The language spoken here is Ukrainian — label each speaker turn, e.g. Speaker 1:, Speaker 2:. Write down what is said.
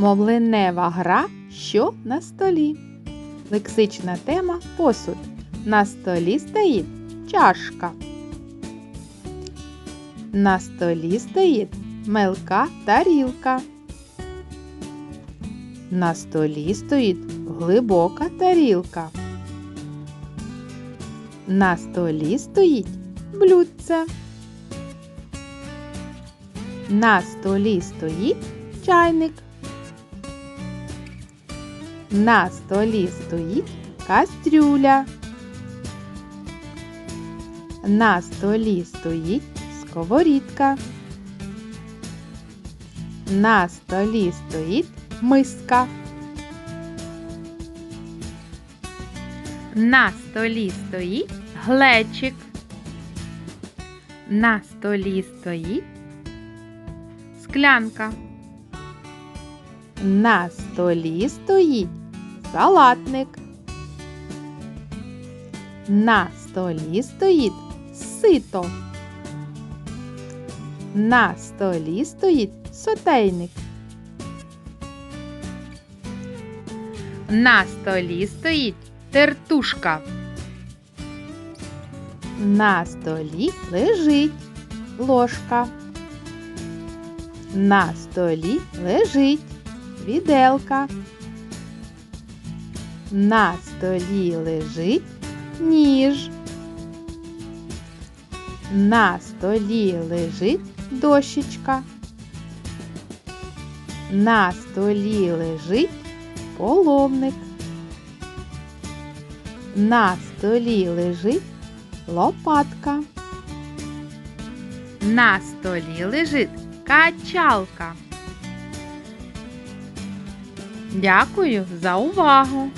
Speaker 1: Мовленева гра, що на столі. Лексична тема посуд. На столі стоїть чашка. На столі стоїть мелка тарілка. На столі стоїть глибока тарілка. На столі стоїть блюдце. На столі стоїть чайник. На столі стоїть кастрюля. На столі стоїть сковорідка. На столі стоїть миска. На столі стоїть глечик. На столі стоїть склянка. На столі стоїть салатник. На столі стоїть сито. На столі стоїть сотейник. На столі стоїть тертушка. На столі лежить ложка. На столі лежить віделка. На столі лежить ніж. На столі лежить дощечка. На столі лежить половник. На столі лежить лопатка. На столі лежить качалка. Дякую за увагу!